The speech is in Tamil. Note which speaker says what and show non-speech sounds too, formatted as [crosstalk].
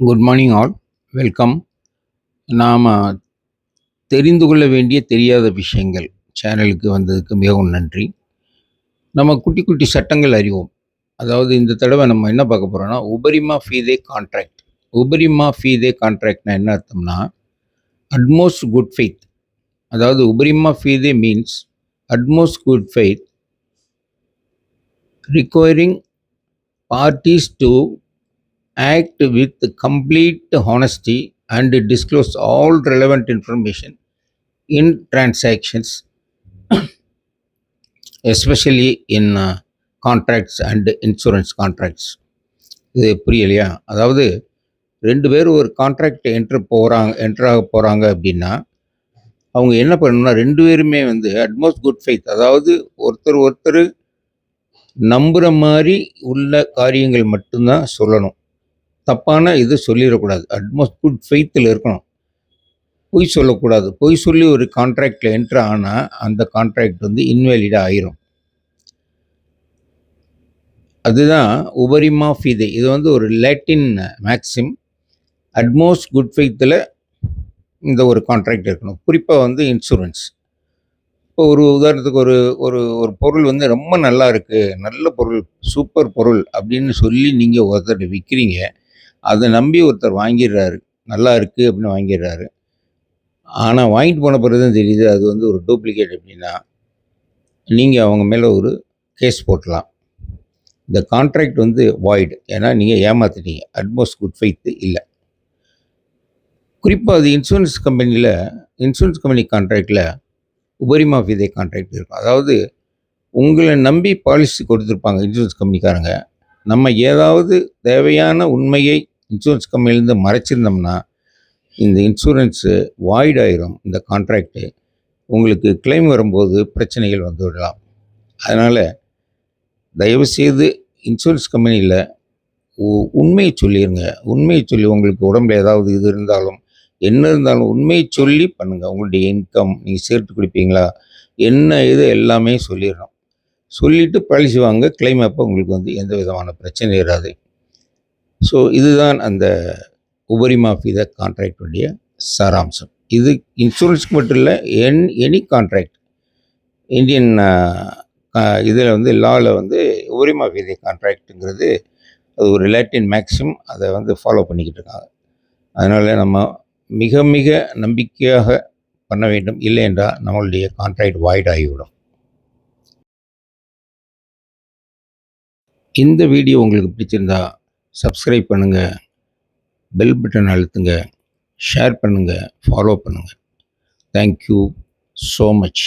Speaker 1: குட் மார்னிங் ஆல் வெல்கம் நாம் தெரிந்து கொள்ள வேண்டிய தெரியாத விஷயங்கள் சேனலுக்கு வந்ததுக்கு மிகவும் நன்றி. நம்ம குட்டி குட்டி சட்டங்கள் அறிவோம். அதாவது இந்த தடவை நம்ம என்ன பார்க்க போகிறோம்னா உபரிமா ஃபீதே கான்ட்ராக்ட் உபரிமா ஃபீதே கான்ட்ராக்ட்னா என்ன அர்த்தம்னா அட்மோஸ்ட் குட் ஃபெய்த் அதாவது உபரிமா ஃபீதே means utmost good faith requiring parties to act with complete honesty and disclose all relevant information in transactions, [coughs] especially in uh, contracts and insurance contracts. இது புரியலையா அதாவது ரெண்டு பேரும் ஒரு கான்ட்ராக்ட் என்ட்ரு போகிறாங்க என்ட்ராக போகிறாங்க அப்படின்னா அவங்க என்ன பண்ணணும்னா ரெண்டு பேருமே வந்து அட்மோஸ்ட் குட் ஃபைத் அதாவது ஒருத்தர் ஒருத்தர் நம்புகிற மாதிரி உள்ள காரியங்கள் மட்டும்தான் சொல்லணும் தப்பான இது சொல்லிடக்கூடாது. அட்மோஸ்ட் குட் ஃபெய்த்தில் இருக்கணும். பொய் சொல்லக்கூடாது. பொய் சொல்லி ஒரு கான்ட்ராக்டில் என்ட்ரு ஆனால் அந்த கான்ட்ராக்ட் வந்து இன்வேலிடாக ஆயிரும். அதுதான் உபரிமா ஃபீதே இது. வந்து ஒரு லேட்டின் மேக்சிம் அட்மோஸ்ட் குட் ஃபெய்த்தில் இந்த ஒரு கான்ட்ராக்ட் இருக்கணும். குறிப்பாக வந்து இன்சூரன்ஸ் இப்போ ஒரு உதாரணத்துக்கு ஒரு ஒரு ஒரு பொருள் வந்து ரொம்ப நல்லா இருக்குது நல்ல பொருள் சூப்பர் பொருள் அப்படின்னு சொல்லி நீங்கள் ஒருத்தர் விற்கிறீங்க அதை நம்பி ஒருத்தர் வாங்கிடுறாரு. நல்லா இருக்குது அப்படின்னு வாங்கிடுறாரு. ஆனால் வாங்கிட்டு போன பிறகு தான் தெரியுது அது வந்து ஒரு டூப்ளிகேட் அப்படின்னா நீங்கள் அவங்க மேலே ஒரு கேஸ் போட்டலாம். இந்த கான்ட்ராக்ட் வந்து வாய்டு ஏன்னா நீங்கள் ஏமாத்துட்டீங்க. அட்மோஸ்ட் குட் ஃபைத்து இல்லை. குறிப்பாக அது இன்சூரன்ஸ் கம்பெனியில் இன்சூரன்ஸ் கம்பெனி கான்ட்ராக்டில் உபரிமா ஃபிதே கான்ட்ராக்ட் இருக்கும். அதாவது உங்களை நம்பி பாலிசி கொடுத்துருப்பாங்க இன்சூரன்ஸ் கம்பெனிக்காரங்க நம்ம ஏதாவது தேவையான உண்மையை இன்சூரன்ஸ் கம்பெனிலேருந்து மறைச்சிருந்தோம்னா இந்த இன்சூரன்ஸு வாய்ட் ஆயிரும் இந்த கான்ட்ராக்டு உங்களுக்கு கிளைம் வரும்போது பிரச்சனைகள் வந்து விடலாம் அதனால் தயவுசெய்து இன்சூரன்ஸ் கம்பெனியில் உண்மையை சொல்லிடுங்க உண்மையை சொல்லி உங்களுக்கு உடம்புல ஏதாவது இது இருந்தாலும் என்ன இருந்தாலும் உண்மையை சொல்லி பண்ணுங்கள் உங்களுடைய இன்கம் நீங்கள் சேர்த்து கொடுப்பீங்களா? என்ன இது எல்லாமே சொல்லிடணும். சொல்லிவிட்டு பாலிசி வாங்க கிளைம் அப்போ உங்களுக்கு வந்து எந்த விதமான பிரச்சனையும் இராது ஸோ இதுதான் அந்த உபரி மாஃபித கான்ட்ராக்டுடைய சாராம்சம். இது இன்சூரன்ஸ்க்கு மட்டும் இல்லை என் எனி கான்ட்ராக்ட் இந்தியன் இதில் வந்து லாவில் வந்து உபரி மாஃபிதை கான்ட்ராக்டுங்கிறது அது ஒரு லேட்டின் மேக்ஸிமம் அதை வந்து ஃபாலோ பண்ணிக்கிட்டு இருக்காங்க. அதனால் நம்ம மிக மிக நம்பிக்கையாக பண்ண வேண்டும். இல்லை என்றால் நம்மளுடைய கான்ட்ராக்ட் வாய்ட் ஆகிவிடும். இந்த வீடியோ உங்களுக்கு பிடிச்சிருந்தா சப்ஸ்கிரைப் பண்ணுங்கள் பெல் பட்டன் அழுத்துங்க. ஷேர் பண்ணுங்கள் ஃபாலோ பண்ணுங்கள் தேங்க்யூ ஸோ மச்